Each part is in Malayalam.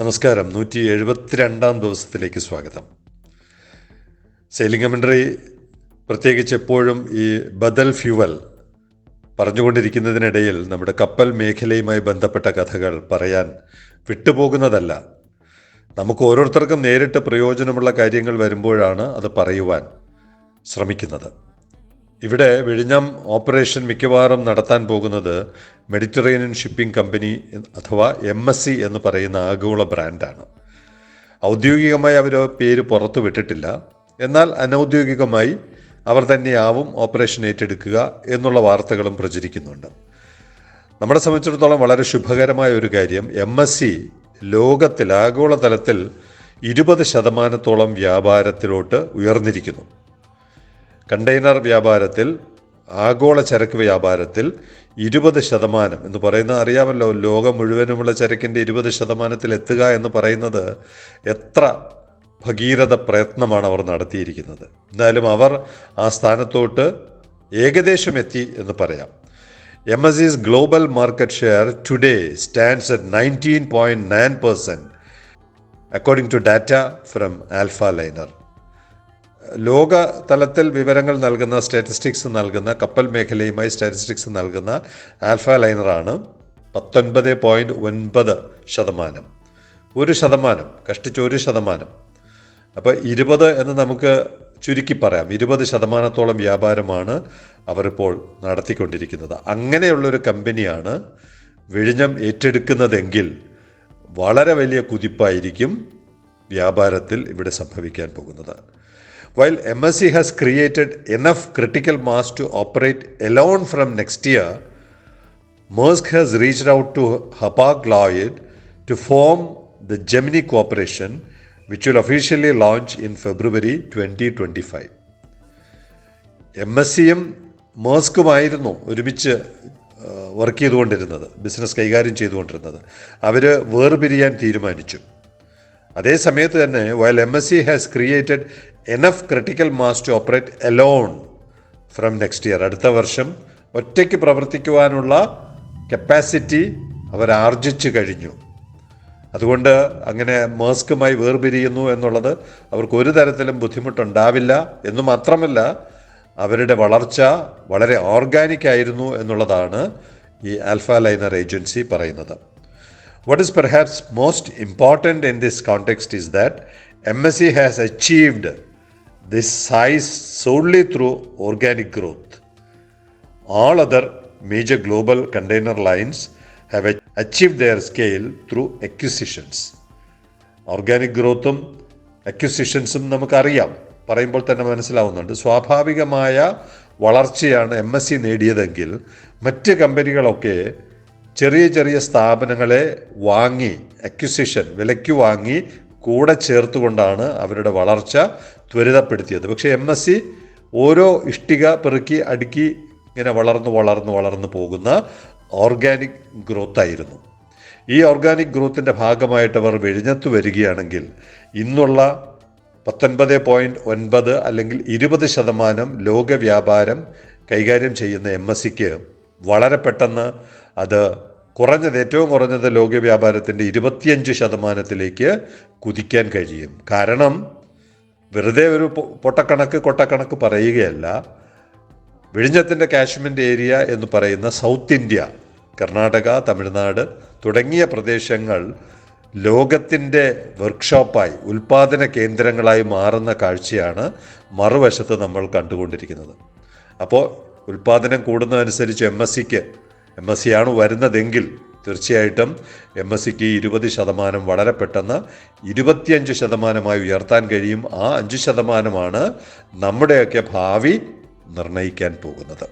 നമസ്കാരം. നൂറ്റി എഴുപത്തിരണ്ടാം ദിവസത്തിലേക്ക് സ്വാഗതം. സെയിലിംഗ് കമൻട്രി പ്രത്യേകിച്ച് എപ്പോഴും ഈ ബദൽ ഫ്യൂവൽ പറഞ്ഞുകൊണ്ടിരിക്കുന്നതിനിടയിൽ നമ്മുടെ കപ്പൽ മേഖലയുമായി ബന്ധപ്പെട്ട കഥകൾ പറയാൻ വിട്ടുപോകുന്നതല്ല. നമുക്ക് ഓരോരുത്തർക്കും നേരിട്ട് പ്രയോജനമുള്ള കാര്യങ്ങൾ വരുമ്പോഴാണ് അത് പറയുവാൻ ശ്രമിക്കുന്നത്. ഇവിടെ വിഴിഞ്ഞം ഓപ്പറേഷൻ മിക്കവാറും നടത്താൻ പോകുന്നത് മെഡിറ്ററേനിയൻ ഷിപ്പിംഗ് കമ്പനി അഥവാ എം എസ് സി എന്ന് പറയുന്ന ആഗോള ബ്രാൻഡാണ്. ഔദ്യോഗികമായി അവർ പേര് പുറത്തു വിട്ടിട്ടില്ല. എന്നാൽ അനൗദ്യോഗികമായി അവർ തന്നെയാവും ഓപ്പറേഷൻ ഏറ്റെടുക്കുക എന്നുള്ള വാർത്തകളും പ്രചരിക്കുന്നുണ്ട്. നമ്മളെ സംബന്ധിച്ചിടത്തോളം വളരെ ശുഭകരമായ ഒരു കാര്യം എം എസ് സി ലോകത്തിൽ ആഗോളതലത്തിൽ ഇരുപത് ശതമാനത്തോളം വ്യാപാരത്തിലോട്ട് ഉയർന്നിരിക്കുന്നു. കണ്ടെയ്നർ വ്യാപാരത്തിൽ ആഗോള ചരക്ക് വ്യാപാരത്തിൽ ഇരുപത് ശതമാനം എന്ന് പറയുന്നത് അറിയാമല്ലോ ലോകം മുഴുവനുമുള്ള ചരക്കിന്റെ ഇരുപത് ശതമാനത്തിൽ എത്തുക എന്ന് പറയുന്നത് എത്ര ഭഗീരഥ പ്രയത്നമാണ് അവർ നടത്തിയിരിക്കുന്നത്. എന്തായാലും അവർ ആ സ്ഥാനത്തോട്ട് ഏകദേശം എത്തി എന്ന് പറയാം. M S is global market share today stands at nineteen point nine percent according to data from Alphaliner ലോക തലത്തിൽ വിവരങ്ങൾ നൽകുന്ന സ്റ്റാറ്റിസ്റ്റിക്സ് നൽകുന്ന കപ്പൽ മേഖലയുമായി സ്റ്റാറ്റിസ്റ്റിക്സ് നൽകുന്ന ആൽഫ ലൈനറാണ് പത്തൊൻപത് പോയിന്റ് ഒൻപത് ശതമാനം. ഒരു ശതമാനം കഷ്ടിച്ച് ഒരു ശതമാനം. അപ്പോൾ ഇരുപത് എന്ന് നമുക്ക് ചുരുക്കി പറയാം. ഇരുപത് ശതമാനത്തോളം വ്യാപാരമാണ് അവരിപ്പോൾ നടത്തിക്കൊണ്ടിരിക്കുന്നത്. അങ്ങനെയുള്ളൊരു കമ്പനിയാണ് വിഴിഞ്ഞം ഏറ്റെടുക്കുന്നതെങ്കിൽ വളരെ വലിയ കുതിപ്പായിരിക്കും വ്യാപാരത്തിൽ ഇവിടെ സംഭവിക്കാൻ പോകുന്നത്. While MSC has created enough critical mass to operate alone from next year, Maersk has reached out to Hapag Lloyd to form the Gemini Corporation, which will officially launch in February 2025. M S സിയും മേഴ്സ്കുമായിരുന്നു ഒരുമിച്ച് വർക്ക് ചെയ്തുകൊണ്ടിരുന്നത് ബിസിനസ് കൈകാര്യം ചെയ്തുകൊണ്ടിരുന്നത് അവർ വേർപിരിയാൻ തീരുമാനിച്ചു അതേ സമയത്ത് തന്നെ while M S C has created enough critical mass to operate alone from next year അടുത്ത വർഷം ഒറ്റയ്ക്ക് പ്രവർത്തിക്കുവാനുള്ള കപ്പാസിറ്റി അവർ ആർജിച്ചു കഴിഞ്ഞു. അതുകൊണ്ട് അങ്ങനെ മേസ്കുമായി വേർപിരിയുന്നു എന്നുള്ളത് അവർക്ക് ഒരു തരത്തിലും ബുദ്ധിമുട്ടുണ്ടാവില്ല എന്ന് മാത്രമല്ല അവരുടെ വളർച്ച വളരെ ഓർഗാനിക് ആയിരുന്നു എന്നുള്ളതാണ് ഈ ആൽഫ ലൈനർ ഏജൻസി പറയുന്നത്. What is perhaps most important in this context this that M S C has achieved this size solely through organic growth. All other major global container lines have achieved their scale through acquisitions. Organic ഗ്രോത്തും അക്വിസിഷൻസും നമുക്കറിയാം പറയുമ്പോൾ തന്നെ മനസ്സിലാവുന്നുണ്ട് സ്വാഭാവികമായ വളർച്ചയാണ് എം എസ് സി നേടിയതെങ്കിൽ മറ്റ് കമ്പനികളൊക്കെ ചെറിയ ചെറിയ സ്ഥാപനങ്ങളെ വാങ്ങി അക്വിസിഷൻ വിലയ്ക്ക് വാങ്ങി കൂടെ ചേർത്തുകൊണ്ടാണ് അവരുടെ വളർച്ച ത്വരിതപ്പെടുത്തിയത്. പക്ഷേ എം എസ് സി ഓരോ ഇഷ്ടിക പെറുക്കി അടുക്കി ഇങ്ങനെ വളർന്നു വളർന്നു വളർന്നു പോകുന്ന ഓർഗാനിക് ഗ്രോത്ത് ആയിരുന്നു. ഈ ഓർഗാനിക് ഗ്രോത്തിന്റെ ഭാഗമായിട്ട് അവർ വിഴിഞ്ഞത്ത് വരികയാണെങ്കിൽ ഇന്നുള്ള പത്തൊൻപത് പോയിന്റ് ഒൻപത് അല്ലെങ്കിൽ ഇരുപത് ശതമാനം ലോക വ്യാപാരം കൈകാര്യം ചെയ്യുന്ന എം എസ് സിക്ക് വളരെ പെട്ടെന്ന് അത് കുറഞ്ഞത് ഏറ്റവും കുറഞ്ഞത് ലോക വ്യാപാരത്തിന്റെ ഇരുപത്തിയഞ്ച് ശതമാനത്തിലേക്ക് കുതിക്കാൻ കഴിയും. കാരണം വെറുതെ ഒരു പൊട്ടക്കണക്ക് കൊട്ടക്കണക്ക് പറയുകയല്ല. വിഴിഞ്ഞത്തിന്റെ കാശ്മീർ ഏരിയ എന്ന് പറയുന്ന സൗത്ത് ഇന്ത്യ കർണാടക തമിഴ്നാട് തുടങ്ങിയ പ്രദേശങ്ങൾ ലോകത്തിന്റെ വർക്ക്ഷോപ്പായി ഉൽപാദന കേന്ദ്രങ്ങളായി മാറുന്ന കാഴ്ചയാണ് മറുവശത്ത് നമ്മൾ കണ്ടുകൊണ്ടിരിക്കുന്നത്. അപ്പോൾ ഉൽപാദനം കൂടുന്നതനുസരിച്ച് എം എസ് സിക്ക് എം എസ് സി ആണ് വരുന്നതെങ്കിൽ തീർച്ചയായിട്ടും എം എസ് സിക്ക് ഇരുപത് ശതമാനം വളരെ പെട്ടെന്ന് ഇരുപത്തിയഞ്ച് ശതമാനമായി ഉയർത്താൻ കഴിയും. ആ അഞ്ച് ശതമാനമാണ് നമ്മുടെയൊക്കെ ഭാവി നിർണയിക്കാൻ പോകുന്നത്.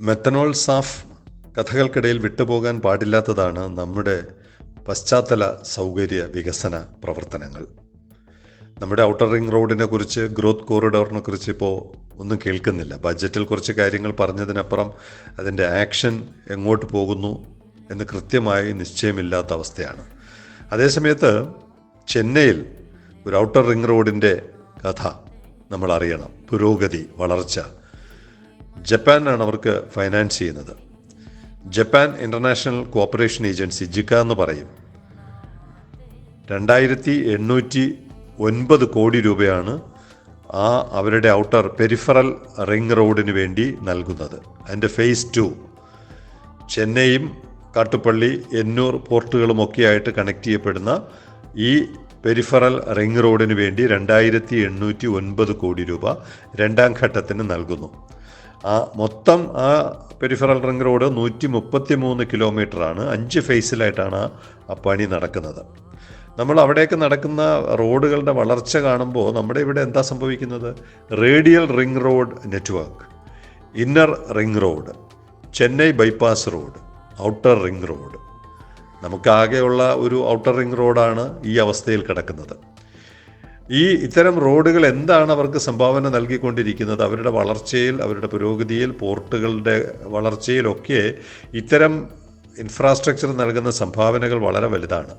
മെത്തനോൾ സാഫ് കഥകൾക്കിടയിൽ വിട്ടുപോകാൻ പാടില്ലാത്തതാണ് നമ്മുടെ പശ്ചാത്തല സൗകര്യ വികസന പ്രവർത്തനങ്ങൾ. നമ്മുടെ ഔട്ടർ റിംഗ് റോഡിനെ കുറിച്ച് ഗ്രോത്ത് കോറിഡോറിനെ കുറിച്ച് ഇപ്പോൾ ഒന്നും കേൾക്കുന്നില്ല. ബഡ്ജറ്റിൽ കുറച്ച് കാര്യങ്ങൾ പറഞ്ഞതിനപ്പുറം അതിന്റെ ആക്ഷൻ എങ്ങോട്ട് പോകുന്നു എന്ന് കൃത്യമായി നിശ്ചയമില്ലാത്ത അവസ്ഥയാണ്. അതേസമയത്ത് ചെന്നൈയിൽ ഒരു ഔട്ടർ റിംഗ് റോഡിന്റെ കഥ നമ്മൾ അറിയണം. പുരോഗതി വളർച്ച. ജപ്പാനാണ് അവർക്ക് ഫൈനാൻസ് ചെയ്യുന്നത്. Japan International Cooperation Agency JICA എന്ന് പറയും. രണ്ടായിരത്തി എണ്ണൂറ്റി ഒൻപത് കോടി രൂപയാണ് ആ അവരുടെ ഔട്ടർ പെരിഫറൽ റിംഗ് റോഡിന് വേണ്ടി നൽകുന്നത്. അതിന്റെ ഫേസ് ടു ചെന്നൈയും കാട്ടുപള്ളി എന്നൂർ പോർട്ടുകളുമൊക്കെയായിട്ട് കണക്ട് ചെയ്യപ്പെടുന്ന ഈ പെരിഫറൽ റിംഗ് റോഡിന് വേണ്ടി രണ്ടായിരത്തി എണ്ണൂറ്റി ഒൻപത് കോടി രൂപ രണ്ടാം ഘട്ടത്തിന് നൽകുന്നു. ആ മൊത്തം ആ പെരിഫറൽ റിംഗ് റോഡ് നൂറ്റി മുപ്പത്തി മൂന്ന് കിലോമീറ്ററാണ് അഞ്ച് ഫേസിലായിട്ടാണ് ആ പണി നടക്കുന്നത്. നമ്മൾ അവിടെയൊക്കെ നടക്കുന്ന റോഡുകളുടെ വളർച്ച കാണുമ്പോൾ നമ്മുടെ ഇവിടെ എന്താ സംഭവിക്കുന്നത്? Radial ring road network inner ring road Chennai bypass road outer ring road. നമുക്കാകെയുള്ള ഒരു ഔട്ടർ റിംഗ് റോഡാണ് ഈ അവസ്ഥയിൽ കിടക്കുന്നത്. ഈ ഇത്തരം റോഡുകൾ എന്താണ് അവർക്ക് സംഭാവന നൽകിക്കൊണ്ടിരിക്കുന്നത്? അവരുടെ വളർച്ചയിൽ അവരുടെ പുരോഗതിയിൽ പോർട്ടുകളുടെ വളർച്ചയിലൊക്കെ ഇത്തരം ഇൻഫ്രാസ്ട്രക്ചർ നൽകുന്ന സംഭാവനകൾ വളരെ വലുതാണ്.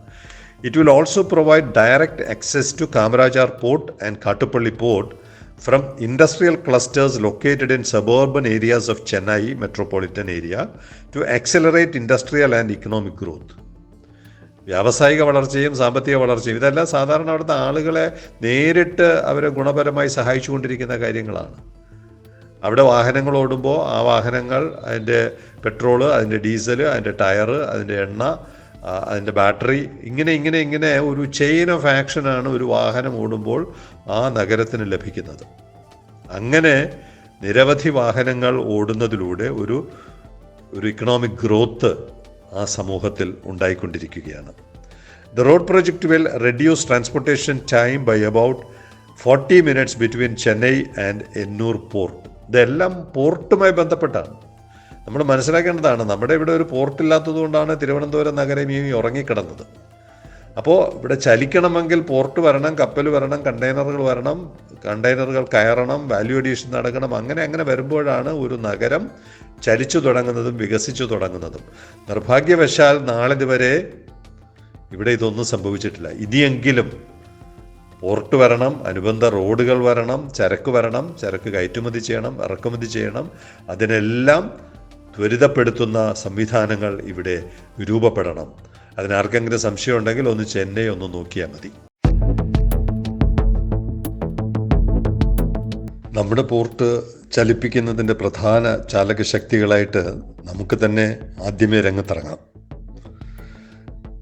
It will also provide direct access to Kamarajar port and Kattupalli port from industrial clusters located in suburban areas of Chennai metropolitan area to accelerate industrial and economic growth വ്യാവസായിക വളർച്ചയും സാമ്പത്തിക വളർച്ചയും ഇതെല്ലാം സാധാരണ അവിടുത്തെ ആളുകളെ നേരിട്ട് അവരെ ഗുണപരമായി സഹായിച്ചുകൊണ്ടിരിക്കുന്ന കാര്യങ്ങളാണ്. അവിടെ വാഹനങ്ങൾ ഓടുമ്പോൾ ആ വാഹനങ്ങൾ അതിന്റെ പെട്രോൾ അതിന്റെ ഡീസൽ അതിന്റെ ടയർ അതിന്റെ എണ്ണ അതിന്റെ ബാറ്ററി ഇങ്ങനെ ഇങ്ങനെ ഇങ്ങനെ ഒരു ചെയിൻ ഓഫ് ആക്ഷനാണ് ഒരു വാഹനം ഓടുമ്പോൾ ആ നഗരത്തിന് ലഭിക്കുന്നത്. അങ്ങനെ നിരവധി വാഹനങ്ങൾ ഓടുന്നതിലൂടെ ഒരു ഒരു ഇക്കണോമിക് ഗ്രോത്ത് ആ സമൂഹത്തിൽ ഉണ്ടായിക്കൊണ്ടിരിക്കുകയാണ്. The road project will reduce transportation time by about forty minutes between Chennai and Ennore port ഇതെല്ലാം പോർട്ടുമായി ബന്ധപ്പെട്ടാണ്. നമ്മൾ മനസ്സിലാക്കേണ്ടതാണ് നമ്മുടെ ഇവിടെ ഒരു പോർട്ടില്ലാത്തത് കൊണ്ടാണ് തിരുവനന്തപുരം നഗരം ഈ ഉറങ്ങിക്കിടന്നത്. അപ്പോൾ ഇവിടെ ചലിക്കണമെങ്കിൽ പോർട്ട് വരണം കപ്പൽ വരണം കണ്ടെയ്നറുകൾ വരണം കണ്ടെയ്നറുകൾ കയറണം വാല്യൂ അഡീഷൻ നടക്കണം അങ്ങനെ അങ്ങനെ വരുമ്പോഴാണ് ഒരു നഗരം ചലിച്ചു തുടങ്ങുന്നതും വികസിച്ചു തുടങ്ങുന്നതും. നിർഭാഗ്യവശാൽ നാളിതുവരെ ഇവിടെ ഇതൊന്നും സംഭവിച്ചിട്ടില്ല. ഇനിയെങ്കിലും പോർട്ട് വരണം അനുബന്ധ റോഡുകൾ വരണം ചരക്ക് വരണം ചരക്ക് കയറ്റുമതി ചെയ്യണം ഇറക്കുമതി ചെയ്യണം അതിനെല്ലാം ത്വരിതപ്പെടുത്തുന്ന സംവിധാനങ്ങൾ ഇവിടെ രൂപപ്പെടണം. അതിനാർക്കെങ്കിലും സംശയമുണ്ടെങ്കിൽ ഒന്ന് ചെന്നൈ ഒന്ന് നോക്കിയാൽ മതി. നമ്മുടെ പോർട്ട് ചലിപ്പിക്കുന്നതിന്റെ പ്രധാന ചാലക ശക്തികളായിട്ട് നമുക്ക് തന്നെ ആദ്യമേ രംഗത്തിറങ്ങാം.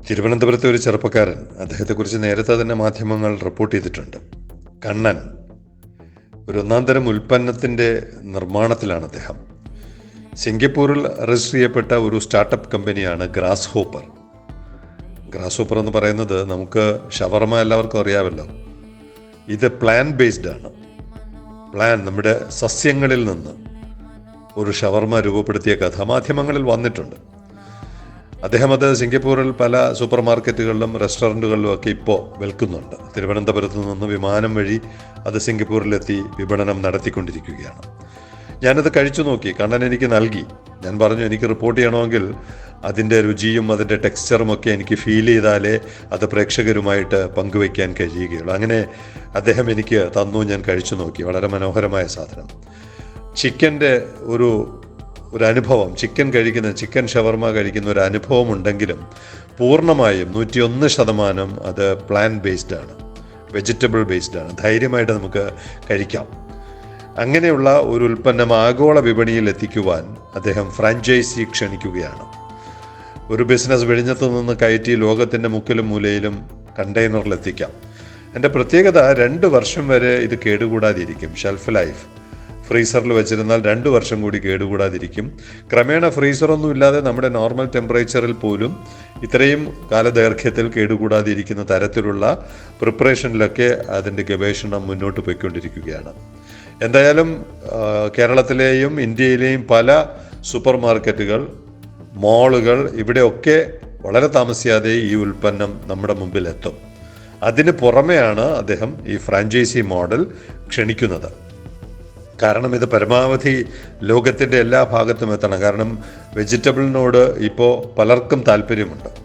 തിരുവനന്തപുരത്തെ ഒരു ചെറുപ്പക്കാരൻ അദ്ദേഹത്തെക്കുറിച്ച് നേരത്തെ തന്നെ മാധ്യമങ്ങൾ റിപ്പോർട്ട് ചെയ്തിട്ടുണ്ട്. കണ്ണൻ. ഒരു ഒന്നാം തരം ഉൽപ്പന്നത്തിന്റെ നിർമ്മാണത്തിലാണ് അദ്ദേഹം. സിംഗപ്പൂരിൽ രജിസ്റ്റർ ചെയ്യപ്പെട്ട ഒരു സ്റ്റാർട്ടപ്പ് കമ്പനിയാണ് ഗ്രാസ് ഹോപ്പർ ഗ്രാസ് ഹോപ്പർ എന്ന് പറയുന്നത് നമുക്ക് ഷവർമ എല്ലാവർക്കും അറിയാമല്ലോ. ഇത് പ്ലാൻ ബേസ്ഡ് ആണ്. പ്ലാൻ നമ്മുടെ സസ്യങ്ങളിൽ നിന്ന് ഒരു ഷവർമ രൂപപ്പെടുത്തിയ കഥ മാധ്യമങ്ങളിൽ വന്നിട്ടുണ്ട്. അദ്ദേഹം അത് സിംഗപ്പൂരിൽ പല സൂപ്പർ മാർക്കറ്റുകളിലും റെസ്റ്റോറന്റുകളിലും ഒക്കെ ഇപ്പോൾ വിൽക്കുന്നുണ്ട്. തിരുവനന്തപുരത്ത് നിന്ന് വിമാനം വഴി അത് സിംഗപ്പൂരിലെത്തി വിപണനം നടത്തിക്കൊണ്ടിരിക്കുകയാണ്. ഞാനത് കഴിച്ചു നോക്കി. കണ്ണൻ എനിക്ക് നൽകി. ഞാൻ പറഞ്ഞു എനിക്ക് റിപ്പോർട്ട് ചെയ്യണമെങ്കിൽ അതിന്റെ രുചിയും അതിന്റെ ടെക്സ്ചറും ഒക്കെ എനിക്ക് ഫീൽ ചെയ്താലേ അത് പ്രേക്ഷകരുമായിട്ട് പങ്കുവയ്ക്കാൻ കഴിയുകയുള്ളൂ. അങ്ങനെ അദ്ദേഹം എനിക്ക് തന്നു ഞാൻ കഴിച്ചു നോക്കി. വളരെ മനോഹരമായ സാധനം. ചിക്കന്റെ ഒരു ഒരു അനുഭവം ചിക്കൻ കഴിക്കുന്ന ചിക്കൻ ഷവർമ കഴിക്കുന്ന ഒരു അനുഭവം ഉണ്ടെങ്കിലും പൂർണമായും നൂറ്റിയൊന്ന് ശതമാനം അത് പ്ലാൻ ബേസ്ഡ് ആണ്. വെജിറ്റബിൾ ബേസ്ഡ് ആണ്. ധൈര്യമായിട്ട് നമുക്ക് കഴിക്കാം. അങ്ങനെയുള്ള ഒരു ഉൽപ്പന്നം ആഗോള വിപണിയിൽ എത്തിക്കുവാൻ അദ്ദേഹം ഫ്രാഞ്ചൈസി ക്ഷണിക്കുകയാണ്. ഒരു ബിസിനസ് വെടിഞ്ഞത്ത് നിന്ന് കയറ്റി ലോകത്തിന്റെ മുക്കിലും മൂലയിലും കണ്ടെയ്നറിൽ എത്തിക്കാം. എന്റെ പ്രത്യേകത രണ്ട് വർഷം വരെ ഇത് കേടുകൂടാതിരിക്കും. Shelf life. ഫ്രീസറിൽ വെച്ചിരുന്നാൽ രണ്ട് വർഷം കൂടി കേടുകൂടാതിരിക്കും. ക്രമേണ ഫ്രീസറൊന്നും ഇല്ലാതെ നമ്മുടെ നോർമൽ ടെമ്പറേച്ചറിൽ പോലും ഇത്രയും കാലദൈർഘ്യത്തിൽ കേടുകൂടാതിരിക്കുന്ന തരത്തിലുള്ള പ്രിപ്പറേഷനിലൊക്കെ അതിന്റെ ഗവേഷണം മുന്നോട്ട് പോയിക്കൊണ്ടിരിക്കുകയാണ്. എന്തായാലും കേരളത്തിലെയും ഇന്ത്യയിലെയും പല സൂപ്പർ മാർക്കറ്റുകൾ മോളുകൾ ഇവിടെയൊക്കെ വളരെ താമസിയാതെ ഈ ഉൽപ്പന്നം നമ്മുടെ മുമ്പിൽ എത്തും അതിന് പുറമെയാണ് അദ്ദേഹം ഈ ഫ്രാഞ്ചൈസി മോഡൽ ക്ഷണിക്കുന്നത്. കാരണം ഇത് പരമാവധി ലോകത്തിന്റെ എല്ലാ ഭാഗത്തും എത്തണം. കാരണം വെജിറ്റബിളിനോട് ഇപ്പോൾ പലർക്കും താല്പര്യമുണ്ട്.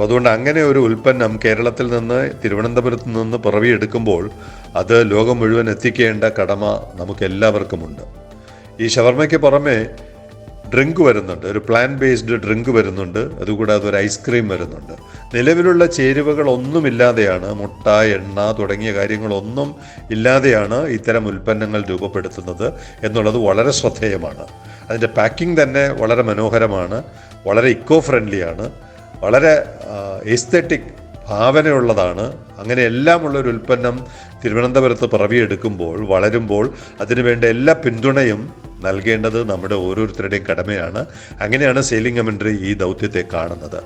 അപ്പോൾ അതുകൊണ്ട് അങ്ങനെ ഒരു ഉൽപ്പന്നം കേരളത്തിൽ നിന്ന് തിരുവനന്തപുരത്ത് നിന്ന് പിറവിയെടുക്കുമ്പോൾ അത് ലോകം മുഴുവൻ എത്തിക്കേണ്ട കടമ നമുക്ക് എല്ലാവർക്കുമുണ്ട് ഈ ഷവർമ്മയ്ക്ക് പുറമെ ഡ്രിങ്ക് വരുന്നുണ്ട് ഒരു പ്ലാൻ ബേസ്ഡ് ഡ്രിങ്ക് വരുന്നുണ്ട് അതുകൂടാതെ ഒരു ഐസ്ക്രീം വരുന്നുണ്ട്. നിലവിലുള്ള ചേരുവകൾ ഒന്നുമില്ലാതെയാണ് മുട്ട എണ്ണ തുടങ്ങിയ കാര്യങ്ങളൊന്നും ഇല്ലാതെയാണ് ഇത്തരം ഉൽപ്പന്നങ്ങൾ രൂപപ്പെടുത്തുന്നത് എന്നുള്ളത് വളരെ ശ്രദ്ധേയമാണ്. അതിന്റെ പാക്കിംഗ് തന്നെ വളരെ മനോഹരമാണ് വളരെ ഇക്കോ ഫ്രണ്ട്ലിയാണ് വളരെ എസ്തെറ്റിക് ഭാവനയുള്ളതാണ്. അങ്ങനെ എല്ലാമുള്ള ഒരു ഉൽപ്പന്നം തിരുവനന്തപുരത്ത് പിറവിയെടുക്കുമ്പോൾ വളരുമ്പോൾ അതിനുവേണ്ട എല്ലാ പിന്തുണയും നൽകേണ്ടത് നമ്മുടെ ഓരോരുത്തരുടെയും കടമയാണ്. അങ്ങനെയാണ് സെയിലിംഗ് കമൻട്രി ഈ ദൗത്യത്തെ കാണുന്നത്.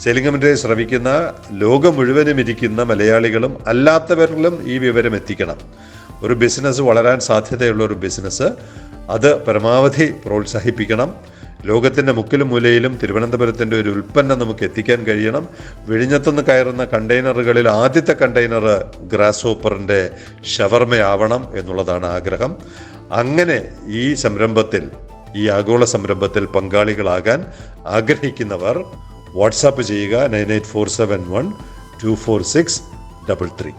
സെയിലിംഗ് കമൻട്രിയെ ശ്രമിക്കുന്ന ലോകം മുഴുവനും ഇരിക്കുന്ന മലയാളികളും അല്ലാത്തവരിലും ഈ വിവരം എത്തിക്കണം. ഒരു ബിസിനസ് വളരാൻ സാധ്യതയുള്ള ഒരു ബിസിനസ് അത് പരമാവധി പ്രോത്സാഹിപ്പിക്കണം. ലോകത്തിന്റെ മുക്കിലും മൂലയിലും തിരുവനന്തപുരത്തിന്റെ ഒരു ഉൽപ്പന്നം നമുക്ക് എത്തിക്കാൻ കഴിയണം. വിഴിഞ്ഞത്തുനിന്ന് കയറുന്ന കണ്ടെയ്നറുകളിൽ ആദ്യത്തെ കണ്ടെയ്നർ ഗ്രാസ് ഹോപ്പറിന്റെ ഷവർമയാവണം എന്നുള്ളതാണ് ആഗ്രഹം. അങ്ങനെ ഈ സംരംഭത്തിൽ ഈ ആഗോള സംരംഭത്തിൽ പങ്കാളികളാകാൻ ആഗ്രഹിക്കുന്നവർ വാട്സാപ്പ് ചെയ്യുക nine eight four seven one two four six double three.